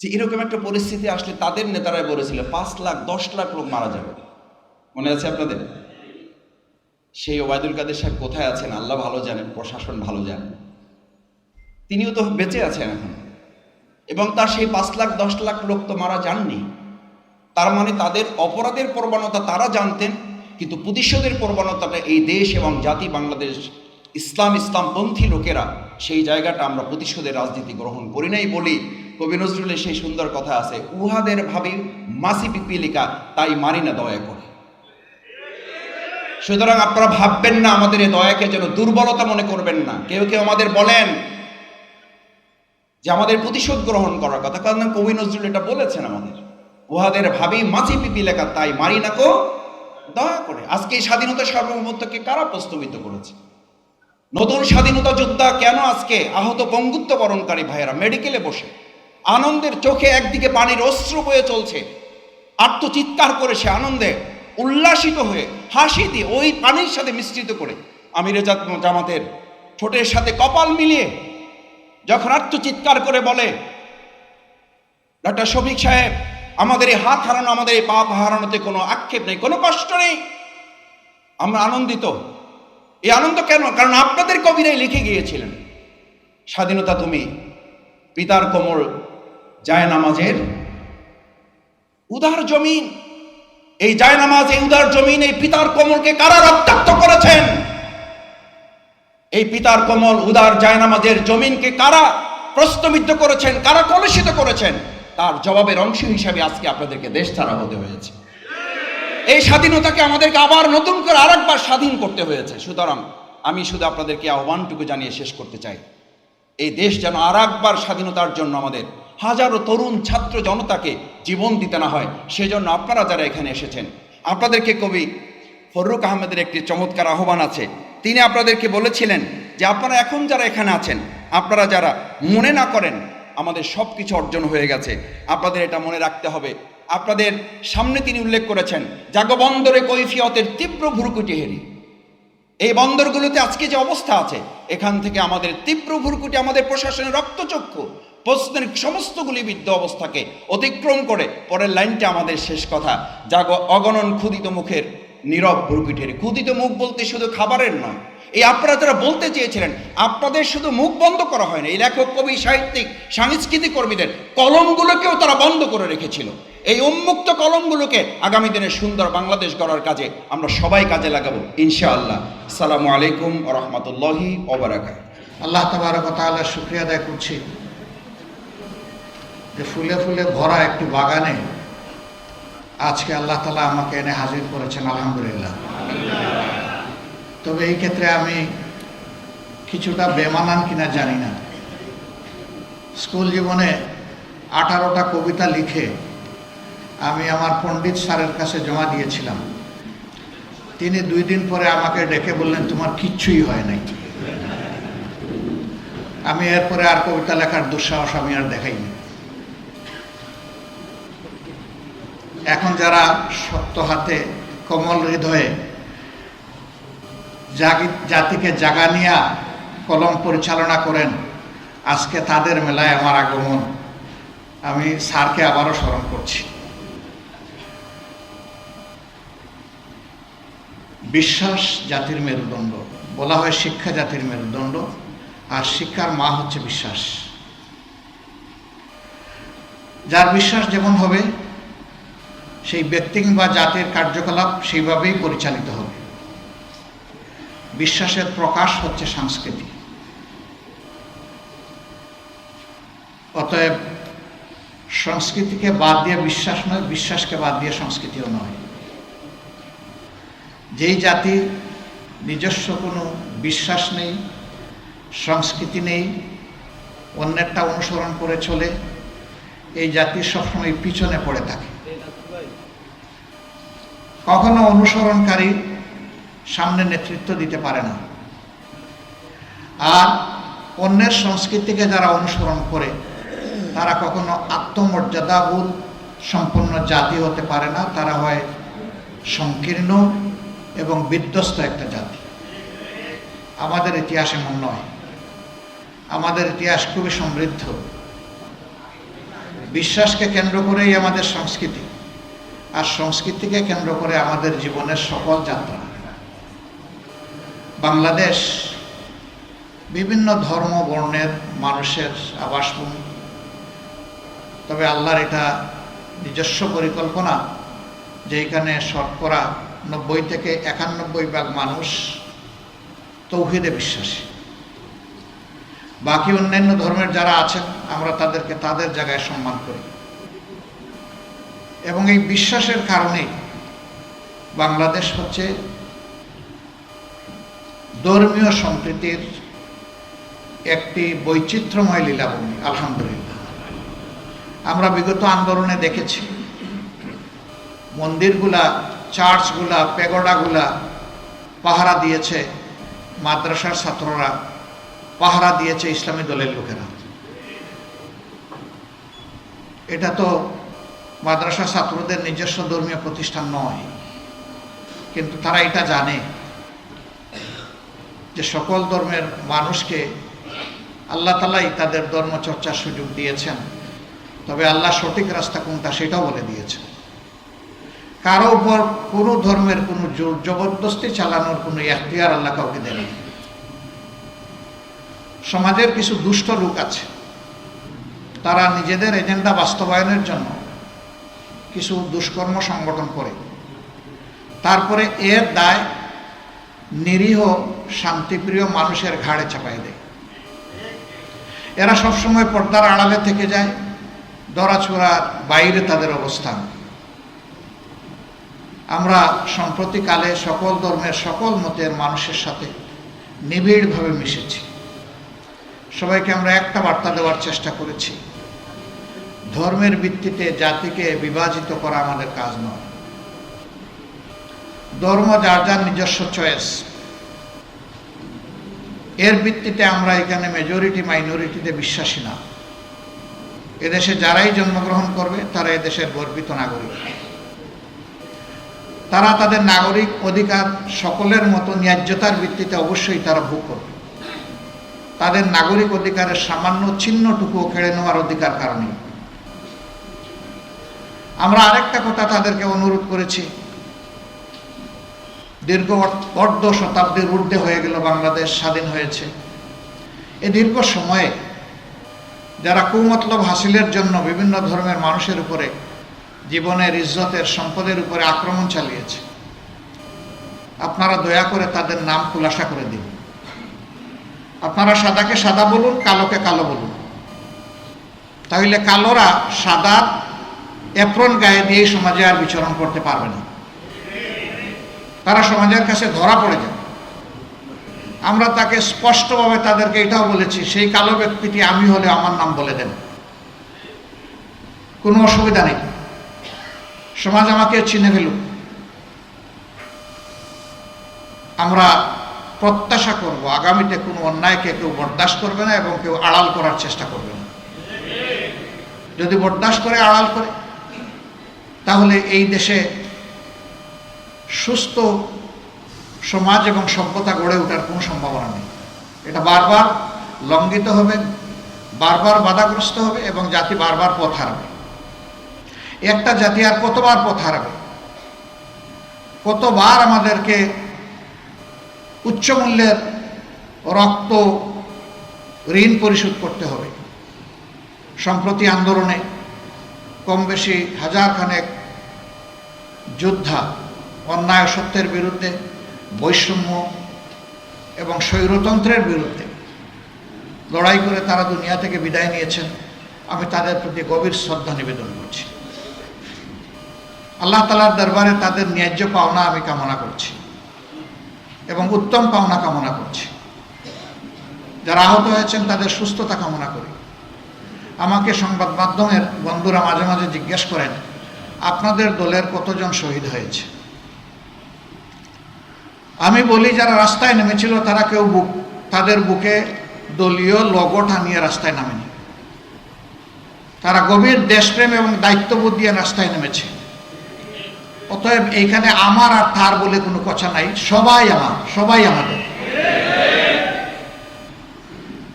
যে এরকম একটা পরিস্থিতি আসলে তাদের নেতারাই বলেছিল, পাঁচ লাখ, দশ লাখ লোক মারা যাবে। মনে আছে আপনাদের? সেই ওবায়দুল কাদের সাহেব কোথায় আছেন? আল্লাহ ভালো জানেন, প্রশাসন ভালো জানেন তিনিও তো বেঁচে আছেন এখন। এবং তার সেই পাঁচ লাখ, দশ লাখ লোক তো মারা যাননি। তার মানে তাদের অপরাধের প্রবণতা তারা জানতেন, কিন্তু প্রতিশোধের প্রবণতাটা এই দেশ এবং জাতি, বাংলাদেশ, ইসলাম, ইসলামপন্থী লোকেরা সেই জায়গাটা আমরা প্রতিশোধের রাজনীতি গ্রহণ করি নাই বলি কবি নজরুলের সেই সুন্দর কথা আছে, উহাদের ভাবি মাসি পিপিলিকা তাই মারি না দয়া করে। সুতরাং আপনারা ভাববেন না আমাদের এই দয়াকে যেন দুর্বলতা মনে করবেন না। কেউ কেউ আমাদের বলেন যে আমাদের প্রতিশোধ গ্রহণ করার কথা, কারণ কবি নজরুল এটা বলেছেন আমাদের। উহাদের ভাবি মাছি পিপি লেখা তাই মারি না কো দয়া করে। আজকে এই স্বাধীনতা সার্বভৌমত্বকে কারা প্রস্তাবিত করেছে? নতুন স্বাধীনতা যোদ্ধা কেন আজকে আহত পঙ্গুত্ব বরণকারী ভাইয়েরা মেডিকেলে বসে? আনন্দের চোখে একদিকে পানির অস্ত্র বয়ে চলছে, আত্মচিৎকার করে সে আনন্দে, উল্লাসিত হয়ে, হাসি দিয়ে ওই পানির সাথে মিশ্রিত করে। আমিরে জামাতের ঠোঁটের সাথে কপাল মিলিয়ে যখন আত্মচিৎকার করে বলে ডক্টর শফিক সাহেব, আমাদের এই হাত হারানো, আমাদের এই পাপ হারানোতে কোনো আক্ষেপ নেই, কোনো কষ্ট নেই। আমরা আনন্দিত। এই আনন্দ কেন? কারণ আপনাদের কবিরাই লিখে গিয়েছিলেন। স্বাধীনতা তুমি, পিতার কোমল যায় নামাজের উদার জমিন। এই যায় নামাজ এই উদার জমিন, এই পিতার কোমলকে কারা রক্তাক্ত করেছেন? এই পিতার কোমল উদার জায়নামাজের জমিনকে কারা প্রশ্নবিদ্ধ করেছেন, কারা কলুষিত করেছেন? তার জবাবের অংশ হিসাবে আজকে আপনাদেরকে দেশ ছাড়া হতে হয়েছে। এই স্বাধীনতাকে আমাদেরকে আবার নতুন করে আরেকবার স্বাধীন করতে হয়েছে। সুতরাং আমি শুধু আপনাদেরকে আহ্বানটুকু জানিয়ে শেষ করতে চাই। এই দেশ যেন আর একবার স্বাধীনতার জন্য আমাদের হাজারো তরুণ ছাত্র জনতাকে জীবন দিতে না হয়, সেজন্য আপনারা যারা এখানে এসেছেন, আপনাদেরকে কবি ফররুক আহমেদের একটি চমৎকার আহ্বান আছে। তিনি আপনাদেরকে বলেছিলেন যে আপনারা এখন যারা এখানে আছেন, আপনারা যারা মনে না করেন, আমাদের সব কিছু অর্জন হয়ে গেছে। আপনাদের এটা মনে রাখতে হবে। আপনাদের সামনে তিনি উল্লেখ করেছেন জাগবন্দরে কৈফিয়তের তীব্র ভুরুকুটি হেরি। এই বন্দরগুলোতে আজকে যে অবস্থা আছে, এখান থেকে আমাদের তীব্র ভুরকুটি আমাদের প্রশাসনের রক্তচক্ষু। প্রশ্নের সমস্ত গুলিবিদ্ধ অবস্থাকে অতিক্রম করে পরের লাইনটা আমাদের শেষ কথা। যা অগণন ক্ষুদিত মুখের, নীরব ভুরকুটের ক্ষুদিত মুখ বলতে শুধু খাবারের নয়, এই আপনারা যারা বলতে চেয়েছিলেন, আপনাদের শুধু মুখ বন্ধ করা হয়নি। এই লেখক, কবি, সাহিত্যিক, সাংস্কৃতিক কর্মীদের কলমগুলোকেও তারা বন্ধ করে রেখেছিল। এই উন্মুক্ত কলমগুলোকে আগামী দিনে সুন্দর বাংলাদেশ গড়ার কাজে আমরা সবাই কাজে লাগাবো, ইনশাআল্লাহ। সালামু আলাইকুম রহমতুল্লাহি ওবরাকাত আল্লাহ তাবারক তাআলার শুক্রিয়া আদায় করছি। যে ফুলে ফুলে ভরা একটি বাগানে, আজকে আল্লাহ তালা আমাকে এনে হাজির করেছেন, আলহামদুলিল্লাহ। তবে এই ক্ষেত্রে আমি কিছুটা বেমানান কিনা জানি না। স্কুল জীবনে আঠারোটা কবিতা লিখে আমি আমার পণ্ডিত স্যারের কাছে জমা দিয়েছিলাম। তিনি দুই দিন পরে আমাকে ডেকে বললেন, তোমার কিচ্ছুই হয় নাই। আমি এরপরে আর কবিতা লেখার দুঃসাহস আমি আর দেখাইনি। এখন যারা শক্ত হাতে কমল হৃদয়ে জাগি জাতিকে জাগানিয়া কলম পরিচালনা করেন, আজকে তাদের মেলায় আমার আগমন। আমি স্যারকে আবারও স্মরণ করছি। বিশ্বাস জাতির মেরুদণ্ড, বলা হয় শিক্ষা জাতির মেরুদণ্ড, আর শিক্ষার মা হচ্ছে বিশ্বাস। যার বিশ্বাস যেমন হবে সেই ব্যক্তি কিংবা জাতির কার্যকলাপ সেইভাবেই পরিচালিত হবে। বিশ্বাসের প্রকাশ হচ্ছে সংস্কৃতি অতএব সংস্কৃতিকে বাদ দিয়ে বিশ্বাস নয়, বিশ্বাসকে বাদ দিয়ে সংস্কৃতিও নয়। যেই জাতির নিজস্ব কোনো বিশ্বাস নেই, সংস্কৃতি নেই, অন্যেরটা অনুসরণ করে চলে, এই জাতি সবসময় পিছনে পড়ে থাকে। কখনো অনুসরণকারী সামনে নেতৃত্ব দিতে পারে না। আর অন্যের সংস্কৃতিকে যারা অনুসরণ করে, তারা কখনো আত্মমর্যাদাবোধ সম্পন্ন জাতি হতে পারে না। তারা হয় সংকীর্ণ এবং বিধ্বস্ত একটা জাতি। আমাদের ইতিহাস এমন নয়। আমাদের ইতিহাস খুবই সমৃদ্ধ। বিশ্বাসকে কেন্দ্র করেই আমাদের সংস্কৃতি। আর সংস্কৃতিকে কেন্দ্র করে আমাদের জীবনের সকল যাত্রা। বাংলাদেশ বিভিন্ন ধর্ম, বর্ণের মানুষের আবাসভূমি। তবে আল্লাহর এটা নিজস্ব পরিকল্পনা যে এখানে শতকরা নব্বই থেকে একানব্বই ভাগ মানুষ তৌহিদে বিশ্বাসী। বাকি অন্যান্য ধর্মের যারা আছেন, আমরা তাদেরকে তাদের জায়গায় সম্মান করি। এবং এই বিশ্বাসের কারণেই বাংলাদেশ হচ্ছে ধর্মীয় সম্প্রীতির একটি বৈচিত্র্যময় লীলাভূমি, আলহামদুলিল্লাহ। আমরা বিগত আন্দোলনে দেখেছি, মন্দিরগুলা, চার্চগুলা, পেগোডাগুলা পাহারা দিয়েছে মাদ্রাসার ছাত্ররা, পাহারা দিয়েছে ইসলামী দলের লোকেরা। এটা তো মাদ্রাসা ছাত্রদের নিজস্ব ধর্মীয় প্রতিষ্ঠান নয়। কিন্তু তারা এটা জানে যে সকল ধর্মের মানুষকে আল্লাহ তালাই তাদের ধর্ম চর্চার সুযোগ দিয়েছেন। তবে আল্লাহ সঠিক রাস্তা কোনটা সেটাও বলে দিয়েছেন। কারও উপর কোনো ধর্মের কোনো জোর জবরদস্তি চালানোর কোনো এখতিয়ার আল্লাহ কাউকে দেয়নি সমাজের কিছু দুষ্ট লোক আছে। তারা নিজেদের এজেন্ডা বাস্তবায়নের জন্য কিছু দুষ্কর্ম সংগঠন করে। তারপরে এর দায় নিরীহ, শান্তিপ্রিয় মানুষের ঘাড়ে চাপাই দেয়। এরা সবসময় পর্দার আড়ালে থেকে যায় দরাছোড়ার বাইরে তাদের অবস্থান। আমরা সম্প্রতিকালে সকল ধর্মের সকল মতের মানুষের সাথে নিবিড়ভাবে মিশেছি। সবাইকে আমরা একটা বার্তা দেওয়ার চেষ্টা করেছি। ধর্মের ভিত্তিতে জাতিকে বিভাজিত করা আমাদের কাজ নয়। ধর্ম যার যার নিজস্ব চয়েস এর ভিত্তিতে আমরা এখানে মেজরিটি মাইনরিটিতে বিশ্বাসী না। এদেশে যারাই জন্মগ্রহণ করবে, তারা এদেশের গর্বিত নাগরিক। তারা তাদের নাগরিক অধিকার সকলের মতো ন্যায্যতার ভিত্তিতে অবশ্যই তারা ভোগ করবে। তাদের নাগরিক অধিকারের সামান্য চিহ্নটুকুও কেড়ে নেওয়ার অধিকার কারণে আমরা আরেকটা কথা তাদেরকে অনুরোধ করেছি। দীর্ঘ অর্ধ শতাব্দীর ঊর্ধ্বে হয়ে গেল বাংলাদেশ স্বাধীন হয়েছে। এই দীর্ঘ সময়ে যারা কুমতলব হাসিলের জন্য বিভিন্ন ধর্মের মানুষের উপরে, জীবনের ইজ্জতের সম্পদের উপরে আক্রমণ চালিয়েছে, আপনারা দয়া করে তাদের নাম খুলাসা করে দিন। আপনারা সাদাকে সাদা বলুন, কালোকে কালো বলুন। তাহলে কালোরা সাদা এপ্রন গায়ে দিয়ে সমাজে আর বিচরণ করতে পারবে না। তারা সমাজের কাছে ধরা পড়ে যাবে আমরা তাকে স্পষ্টভাবে তাদেরকে এটাও বলেছি, সেই কালো ব্যক্তিটি আমি হলে আমার নাম বলে দেন। কোনো অসুবিধা নেই। সমাজ আমাকে চিনে ফেলুক। আমরা প্রত্যাশা করব, আগামীতে কোনো অন্যায়কে কেউ বরদাস্ত করবে না এবং কেউ আড়াল করার চেষ্টা করবে না। যদি বরদাস্ত করে, আড়াল করে তাহলে এই দেশে সুস্থ সমাজ এবং সভ্যতা গড়ে ওঠার কোনো সম্ভাবনা নেই। এটা বারবার লঙ্ঘিত হবে, বারবার বাধাগ্রস্ত হবে এবং জাতি বারবার পথ হারাবে। একটা জাতি আর কতবার পথ হারাবে? কতবার আমাদেরকে উচ্চ মূল্যের রক্ত ঋণ পরিশোধ করতে হবে? সম্প্রতি আন্দোলনে কম বেশি হাজার খানেক যোদ্ধা অন্যায় সত্যের বিরুদ্ধে, বৈষম্য এবং স্বৈরতন্ত্রের বিরুদ্ধে লড়াই করে তারা দুনিয়া থেকে বিদায় নিয়েছেন। আমি তাদের প্রতি গভীর শ্রদ্ধা নিবেদন করছি। আল্লাহ তালার দরবারে তাদের ন্যায্য পাওনা আমি কামনা করছি এবং উত্তম পাওনা কামনা করছি। যারা আহত হয়েছেন তাদের সুস্থতা কামনা করি। আমাকে সংবাদ মাধ্যমের বন্ধুরা মাঝে মাঝে জিজ্ঞেস করেন, আপনাদের দলের কতজন শহীদ হয়েছে? আমি বলি, যারা রাস্তায় নেমেছিল তারা কেউ বুক, তাদের বুকে দলীয় লগো টানিয়ে রাস্তায় নামেনি। তারা গভীর দেশপ্রেম এবং দায়িত্ববোধ দিয়ে রাস্তায় নেমেছে। অতএব এইখানে আমার আর তার বলে কোনো কথা নাই। সবাই আমার, সবাই আমাদের।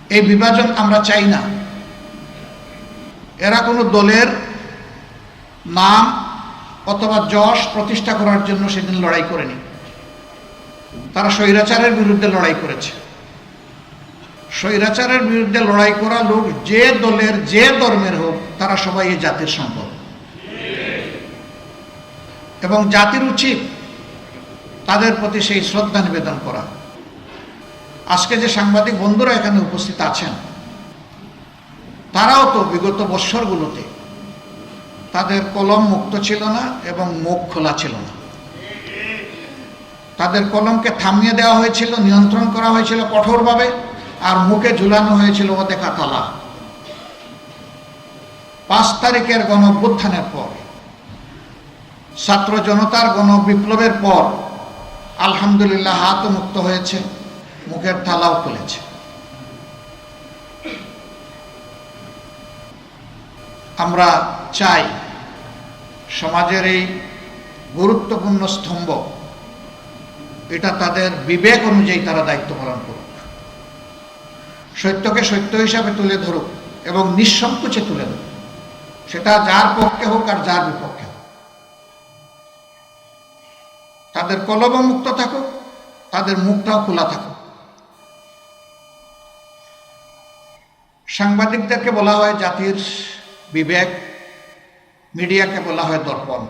এই বিভাজন আমরা চাই না। এরা কোনো দলের নাম অথবা যশ প্রতিষ্ঠা করার জন্য সেদিন লড়াই করেনি। তারা স্বৈরাচারের বিরুদ্ধে লড়াই করেছে। স্বৈরাচারের বিরুদ্ধে লড়াই করা লোক যে দলের, যে ধর্মের হোক, তারা সবাই এই জাতির সম্পদ। এবং জাতির উচিত তাদের প্রতি সেই শ্রদ্ধা নিবেদন করা। আজকে যে সাংবাদিক বন্ধুরা এখানে উপস্থিত আছেন তারাও তো বিগত বৎসরগুলোতে তাদের কলম মুক্ত ছিল না এবং মুখ খোলা ছিল না। তাদের কলমকে থামিয়ে দেওয়া হয়েছিল, নিয়ন্ত্রণ করা হয়েছিল কঠোরভাবে আর মুখে ঝুলানো হয়েছিল ও দেখা তালা পাঁচ তারিখের গণ পর, ছাত্র জনতার গণ বিপ্লবের পর আলহামদুলিল্লাহ হাতও মুক্ত হয়েছে, মুখের থালাও খুলেছে। আমরা চাই সমাজের এই গুরুত্বপূর্ণ স্তম্ভ, এটা তাদের বিবেক অনুযায়ী তারা দায়িত্ব পালন করুক। সত্যকে সত্য হিসাবে তুলে ধরুক এবং নিঃসংকোচে তুলে ধরুক। সেটা যার পক্ষে হোক আর যার বিপক্ষে হোক। তাদের কলম মুক্ত থাকুক, তাদের মুখটাও খোলা থাকুক। সাংবাদিকদেরকে বলা হয় জাতির বিবেক, মিডিয়াকে বলা হয় দর্পণ।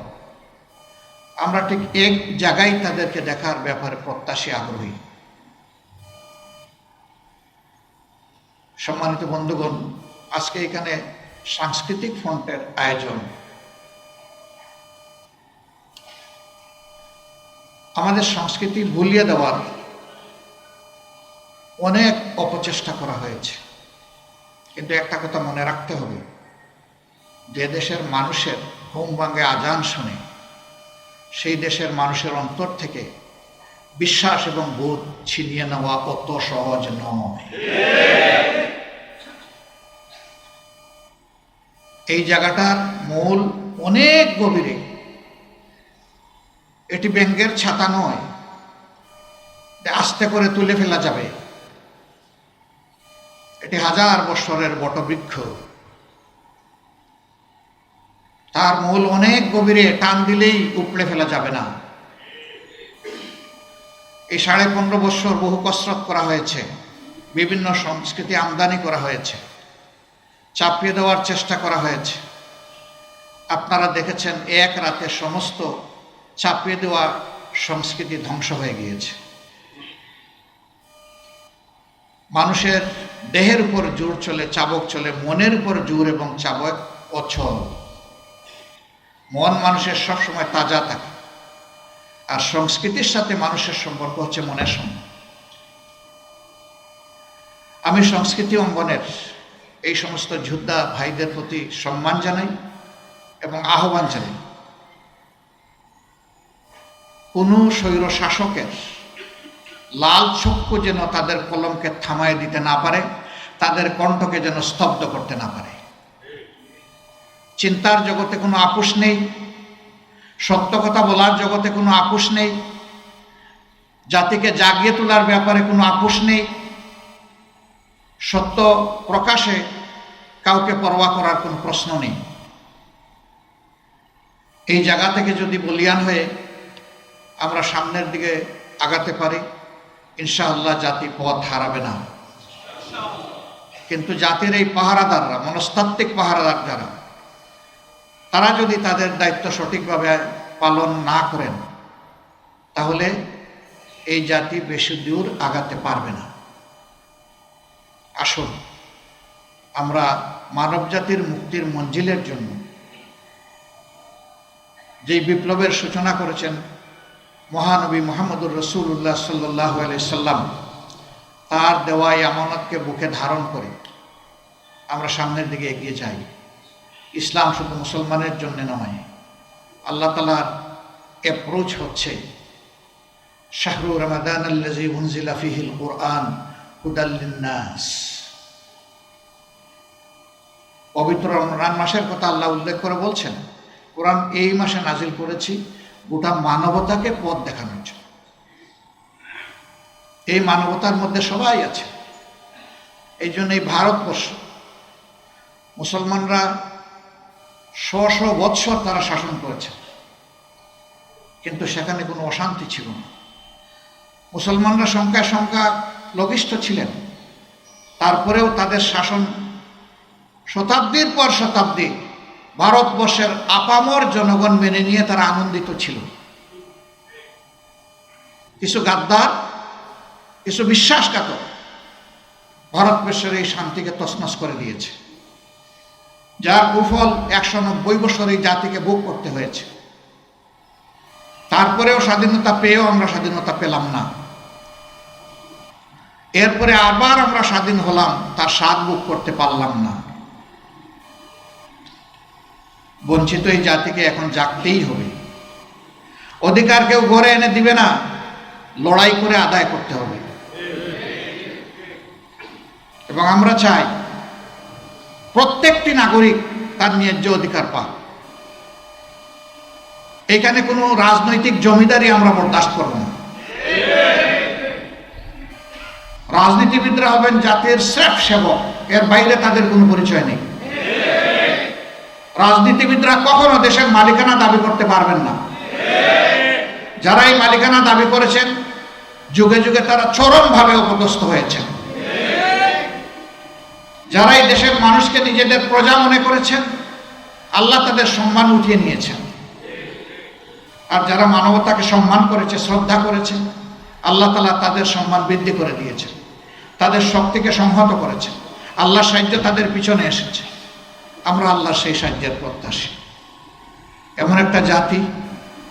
আমরা ঠিক এক জায়গায় তাদেরকে দেখার ব্যাপারে প্রত্যাশী, আগ্রহী। সম্মানিত বন্ধুগণ, আজকে এখানে সাংস্কৃতিক ফ্রন্টের আয়োজন। আমাদের সংস্কৃতি ভুলিয়ে দেওয়ার অনেক অপচেষ্টা করা হয়েছে। কিন্তু একটা কথা মনে রাখতে হবে যে দেশের মানুষের ঘুম ভাঙ্গে আজান শুনে, সেই দেশের মানুষের অন্তর থেকে বিশ্বাস এবং বোধ ছিনিয়ে নেওয়া অত সহজ নয়। এই জায়গাটার মূল অনেক গভীরে। এটি ব্যাঙ্গের ছাতা নয় আস্তে করে তুলে ফেলা যাবে। এটি হাজার বৎসরের বটবৃক্ষ। তার মূল অনেক গভীরে টান দিলেই উপড়ে ফেলা যাবে না। এই সাড়ে পনেরো বৎসর বহু কসরত করা হয়েছে, বিভিন্ন সংস্কৃতি আমদানি করা হয়েছে, চাপিয়ে দেওয়ার চেষ্টা করা হয়েছে। আপনারা দেখেছেন, এক রাতে সমস্ত চাপিয়ে দেওয়া সংস্কৃতি ধ্বংস হয়ে গিয়েছে। মানুষের দেহের উপর জোর চলে, চাবক চলে, মনের উপর জোর এবং চাবক অচল। মন মানুষের সবসময় তাজা থাকে। আর সংস্কৃতির সাথে মানুষের সম্পর্ক হচ্ছে মনের সঙ্গে আমি সংস্কৃতি অঙ্গনের এই সমস্ত যোদ্ধা ভাইদের প্রতি সম্মান জানাই এবং আহ্বান জানাই। কোনো স্বৈর শাসকের লাল চক্ষু যেন তাদের কলমকে থামায় দিতে না পারে, তাদের কণ্ঠকে যেন স্তব্ধ করতে না পারে। চিন্তার জগতে কোনো আপোষ নেই, সত্য কথা বলার জগতে কোনো আপোষ নেই, জাতিকে জাগিয়ে তোলার ব্যাপারে কোনো আপোষ নেই, সত্য প্রকাশে কাউকে পরোয়া করার কোনো প্রশ্ন নেই। এই জায়গা থেকে যদি বলিয়ান হয়ে আমরা সামনের দিকে আগাতে পারি, ইনশাআল্লাহ জাতি পথ হারাবে না। কিন্তু জাতির এই পাহারাদাররা, মনস্তাত্ত্বিক পাহারাদার যারা তারা যদি তাদের দায়িত্ব সঠিকভাবে পালন না করেন, তাহলে এই জাতি বেশি দূর আগাতে পারবে না। আসুন, আমরা মানব জাতির মুক্তির মঞ্জিলের জন্য যেই বিপ্লবের সূচনা করেছেন মহানবী মোহাম্মদুর রসুল্লাহ সাল্লাহ সাল্লাম, তার দেওয়াই আমানতকে বুকে ধারণ করে আমরা সামনের দিকে এগিয়ে যাই। ইসলাম শুধু মুসলমানের জন্য নয়, আল্লাহ তালার অ্যাপ্রোচ হচ্ছে, শাহরু রমাদান আল্লাজি উনজিলা ফিহিল কোরআন হুদাল্লিন্নাস পবিত্র রমজান মাসের কথা আল্লাহ উল্লেখ করে বলছেন, কোরআন এই মাসে নাজিল করেছি, গোটা মানবতাকে পথ দেখানোর জন্য। এই মানবতার মধ্যে সবাই আছে, এই জন্য এই ভারতবর্ষ, মুসলমানরা শ শ বৎসর তারা শাসন করেছে কিন্তু সেখানে কোনো অশান্তি ছিল না। মুসলমানরা সংখ্যায় সংখ্যা লঘিষ্ঠ ছিলেন। তারপরেও তাদের শাসন শতাব্দীর পর শতাব্দী ভারতবর্ষের আপামর জনগণ মেনে নিয়ে তারা আনন্দিত ছিল। কিছু গাদ্দার, কিছু বিশ্বাসঘাতক ভারতবর্ষের এই শান্তিকে তছনছ করে দিয়েছে। যার কুফল একশো নব্বই বছর এই জাতিকে ভোগ করতে হয়েছে। তারপরেও স্বাধীনতা পেয়েও আমরা স্বাধীনতা পেলাম না। এরপরে আবার আমরা স্বাধীন হলাম, তার স্বাদ ভোগ করতে পারলাম না। বঞ্চিত এই জাতিকে এখন জাগতেই হবে। অধিকার কেউ ঘরে এনে দিবে না, লড়াই করে আদায় করতে হবে। এবং আমরা চাই প্রত্যেকটি নাগরিক তার ন্যায্য অধিকার পাক এখানে কোনো রাজনৈতিক জমিদারি আমরা বরদাস্ত করব না। রাজনীতিবিদরা হবেন জাতির স্রেফ সেবক, এর বাইরে তাদের কোনো পরিচয় নেই। রাজনীতিবিদরা কখনো দেশের মালিকানা দাবি করতে পারবেন না। যারা এই মালিকানা দাবি করেছেন, যুগে যুগে তারা চরমভাবে অপদস্থ হয়েছেন। যারা এই দেশের মানুষকে নিজেদের প্রজা মনে করেছেন, আল্লাহ তাদের সম্মান উঠিয়ে নিয়েছেন। আর যারা মানবতাকে সম্মান করেছে, শ্রদ্ধা করেছে, আল্লাহ তালা তাদের সম্মান বৃদ্ধি করে দিয়েছেন। তাদের শক্তিকে সংহত করেছেন। আল্লাহ সাহায্য তাদের পিছনে এসেছে। আমরা আল্লাহ সেই সাহায্যের প্রত্যাশী। এমন একটা জাতি,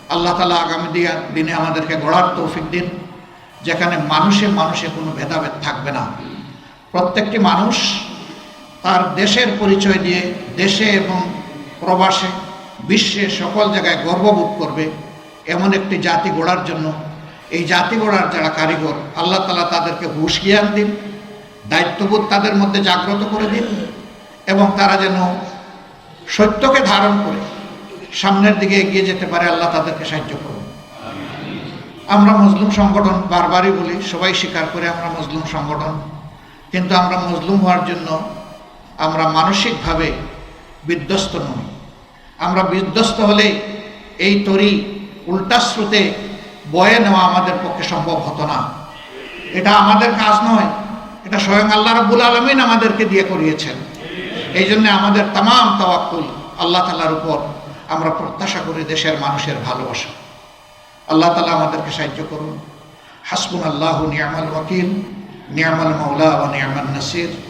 আল্লাহ তালা আগামী দিনে আমাদেরকে গড়ার তৌফিক দিন, যেখানে মানুষে মানুষে কোনো ভেদাভেদ থাকবে না। প্রত্যেকটি মানুষ তার দেশের পরিচয় দিয়ে দেশে এবং প্রবাসে বিশ্বে সকল জায়গায় গর্ববোধ করবে এমন একটি জাতি গড়ার জন্য। এই জাতি গড়ার যারা কারিগর, আল্লাহ তালা তাদেরকে হুশ জ্ঞান দিন, দায়িত্ববোধ তাদের মধ্যে জাগ্রত করে দিন এবং তারা যেন সত্যকে ধারণ করে সামনের দিকে এগিয়ে যেতে পারে, আল্লাহ তাদেরকে সাহায্য করুন। আমরা মজলুম সংগঠন বারবারই বলি, সবাই স্বীকার করে আমরা মজলুম সংগঠন, কিন্তু আমরা মজলুম হওয়ার জন্য আমরা মানসিকভাবে বিধ্বস্ত নই। আমরা বিধ্বস্ত হলে এই তরি উল্টা স্রোতে বয়ে নেওয়া আমাদের পক্ষে সম্ভব হতো না। এটা আমাদের কাজ নয়। এটা স্বয়ং আল্লাহ রাব্বুল আলমিন আমাদেরকে দিয়ে করিয়েছেন। এই জন্য আমাদের তাম তাওয়াক্কুল আল্লাহ তালার উপর আমরা প্রত্যাশা করি দেশের মানুষের ভালোবাসা। আল্লাহ তালা আমাদেরকে সাহায্য করুন। হাসবুন আল্লাহ নিয়ামাল ওয়াকিল, নিয়ামাল মৌলা ও নিয়ামাল নাসির।